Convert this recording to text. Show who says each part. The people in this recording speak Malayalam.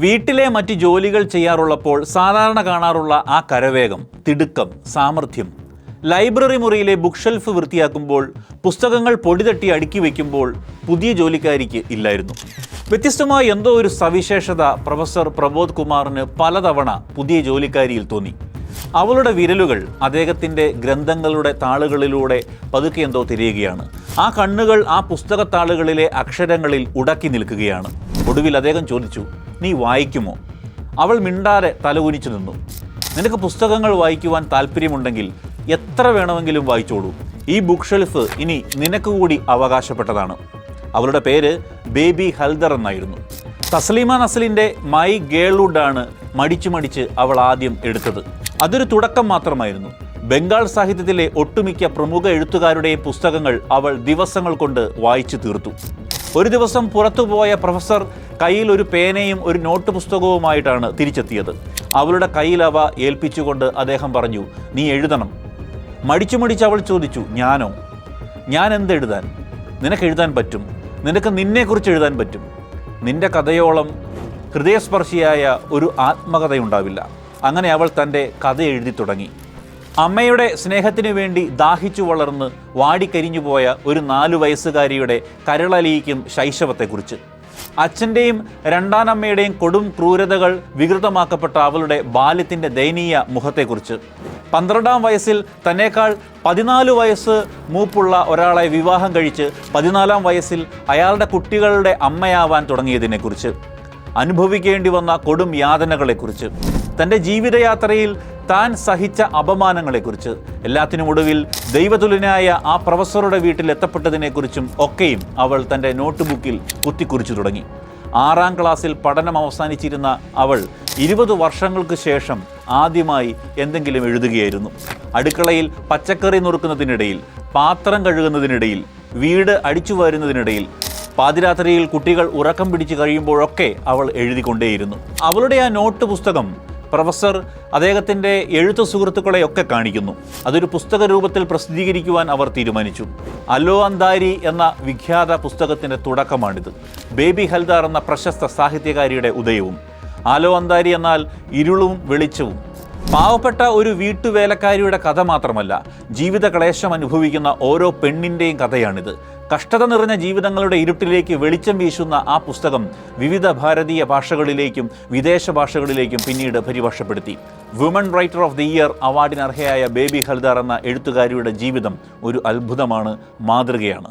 Speaker 1: വീട്ടിലെ മറ്റ് ജോലികൾ ചെയ്യാറുള്ളപ്പോൾ സാധാരണ കാണാറുള്ള ആ കരവേഗം തിടുക്കം സാമർഥ്യം. ലൈബ്രറി മുറിയിലെ ബുക്ക് ഷെൽഫ് വൃത്തിയാക്കുമ്പോൾ പുസ്തകങ്ങൾ പൊടിതട്ടി അടുക്കി വയ്ക്കുമ്പോൾ പുതിയ ജോലിക്കാരിക്ക് ഇല്ലായിരുന്നു. വ്യത്യസ്തമായ എന്തോ ഒരു സവിശേഷത പ്രൊഫസർ പ്രബോധ് കുമാറിന് പലതവണ പുതിയ ജോലിക്കാരിയിൽ തോന്നി. അവളുടെ വിരലുകൾ അദ്ദേഹത്തിന്റെ ഗ്രന്ഥങ്ങളുടെ താളുകളിലൂടെ പതുക്കെ എന്തോ തിരയുകയാണ്. ആ കണ്ണുകൾ ആ പുസ്തകത്താളുകളിലെ അക്ഷരങ്ങളിൽ ഉടക്കി നിൽക്കുകയാണ്. ഒടുവിൽ അദ്ദേഹം ചോദിച്ചു നീ വായിക്കുമോ? അവൾ മിണ്ടാതെ തലകുനിച്ചു നിന്നു. നിനക്ക് പുസ്തകങ്ങൾ വായിക്കുവാൻ താല്പര്യമുണ്ടെങ്കിൽ എത്ര വേണമെങ്കിലും വായിച്ചോളൂ. ഈ ബുക്ക് ഷെൽഫ് ഇനി നിനക്ക് കൂടി അവകാശപ്പെട്ടതാണ്. അവളുടെ പേര് ബേബി ഹൽദർ എന്നായിരുന്നു. തസ്ലീമ നസ്ലിന്റെ മൈ ഗേൾവുഡാണ് മടിച്ച് മടിച്ചു അവൾ ആദ്യം എടുത്തത്. അതൊരു തുടക്കം മാത്രമായിരുന്നു. ബംഗാൾ സാഹിത്യത്തിലെ ഒട്ടുമിക്ക പ്രമുഖ എഴുത്തുകാരുടെയും പുസ്തകങ്ങൾ അവൾ ദിവസങ്ങൾ കൊണ്ട് വായിച്ചു തീർത്തു. ഒരു ദിവസം പുറത്തുപോയ പ്രൊഫസർ കയ്യിൽ ഒരു പേനയും ഒരു നോട്ട് പുസ്തകവുമായിട്ടാണ് തിരിച്ചെത്തിയത്. അവളുടെ കയ്യിൽ അവ ഏൽപ്പിച്ചുകൊണ്ട് അദ്ദേഹം പറഞ്ഞു നീ എഴുതണം. മടിച്ചു മടിച്ച് അവൾ ചോദിച്ചു ഞാനോ? ഞാൻ എന്തെഴുതാൻ നിനക്ക് എഴുതാൻ പറ്റും. നിനക്ക് നിന്നെക്കുറിച്ച് എഴുതാൻ പറ്റും. നിന്റെ കഥയോളം ഹൃദയസ്പർശിയായ ഒരു ആത്മകഥയുണ്ടാവില്ല. അങ്ങനെ അവൾ തന്റെ കഥ എഴുതി തുടങ്ങി. അമ്മയുടെ സ്നേഹത്തിനു വേണ്ടി ദാഹിച്ചു വളർന്ന് വാടിക്കരിഞ്ഞു പോയ ഒരു നാലു വയസ്സുകാരിയുടെ കരളലിയിക്കും ശൈശവത്തെക്കുറിച്ച്. അച്ഛന്റെയും രണ്ടാനമ്മയുടെയും കൊടും ക്രൂരതകൾ വികൃതമാക്കപ്പെട്ട അവളുടെ ബാല്യത്തിന്റെ ദയനീയ മുഖത്തെക്കുറിച്ച്. പന്ത്രണ്ടാം വയസ്സിൽ തന്നേക്കാൾ പതിനാല് വയസ്സ് മൂപ്പുള്ള ഒരാളെ വിവാഹം കഴിച്ച് പതിനാലാം വയസ്സിൽ അയാളുടെ കുട്ടികളുടെ അമ്മയാവാൻ തുടങ്ങിയതിനെക്കുറിച്ച്. അനുഭവിക്കേണ്ടി വന്ന കൊടും യാതനകളെക്കുറിച്ച് തന്റെ ജീവിതയാത്രയിൽ താൻ സഹിച്ച അപമാനങ്ങളെക്കുറിച്ച് എല്ലാത്തിനും ഒടുവിൽ ദൈവതുലനായ ആ പ്രൊഫസറുടെ വീട്ടിൽ എത്തപ്പെട്ടതിനെക്കുറിച്ചും ഒക്കെയും അവൾ തന്റെ നോട്ട് ബുക്കിൽ കുത്തിക്കുറിച്ചു തുടങ്ങി. ആറാം ക്ലാസ്സിൽ പഠനം അവസാനിച്ചിരുന്ന അവൾ ഇരുപത് വർഷങ്ങൾക്ക് ശേഷം ആദ്യമായി എന്തെങ്കിലും എഴുതുകയായിരുന്നു. അടുക്കളയിൽ പച്ചക്കറി നുറുക്കുന്നതിനിടയിൽ പാത്രം കഴുകുന്നതിനിടയിൽ വീട് അടിച്ചു വരുന്നതിനിടയിൽ പാതിരാത്രിയിൽ കുട്ടികൾ ഉറക്കം പിടിച്ച് കഴിയുമ്പോഴൊക്കെ അവൾ എഴുതിക്കൊണ്ടേയിരുന്നു. അവളുടെ ആ നോട്ട് പുസ്തകം പ്രൊഫസർ അദ്ദേഹത്തിന്റെ എഴുത്തു സുഹൃത്തുക്കളെയൊക്കെ കാണിക്കുന്നു. അതൊരു പുസ്തക രൂപത്തിൽ പ്രസിദ്ധീകരിക്കുവാൻ അവർ തീരുമാനിച്ചു. അലോ അന്താരി എന്ന വിഖ്യാത പുസ്തകത്തിന്റെ തുടക്കമാണിത്. ബേബി ഹൽദാർ എന്ന പ്രശസ്ത സാഹിത്യകാരിയുടെ ഉദയവും. അലോ അന്താരി എന്നാൽ ഇരുളും വെളിച്ചവും. പാവപ്പെട്ട ഒരു വീട്ടുവേലക്കാരിയുടെ കഥ മാത്രമല്ല ജീവിത ക്ലേശം അനുഭവിക്കുന്ന ഓരോ പെണ്ണിന്റെയും കഥയാണിത്. കഷ്ടത നിറഞ്ഞ ജീവിതങ്ങളുടെ ഇരുട്ടിലേക്ക് വെളിച്ചം വീശുന്ന ആ പുസ്തകം വിവിധ ഭാരതീയ ഭാഷകളിലേക്കും വിദേശ ഭാഷകളിലേക്കും പിന്നീട് പരിഭാഷപ്പെടുത്തി. Woman writer of the year അവാർഡിന് അർഹയായ ബേബി ഹൽദാർ എന്ന എഴുത്തുകാരിയുടെ ജീവിതം ഒരു അത്ഭുതമാണ് മാതൃകയാണ്.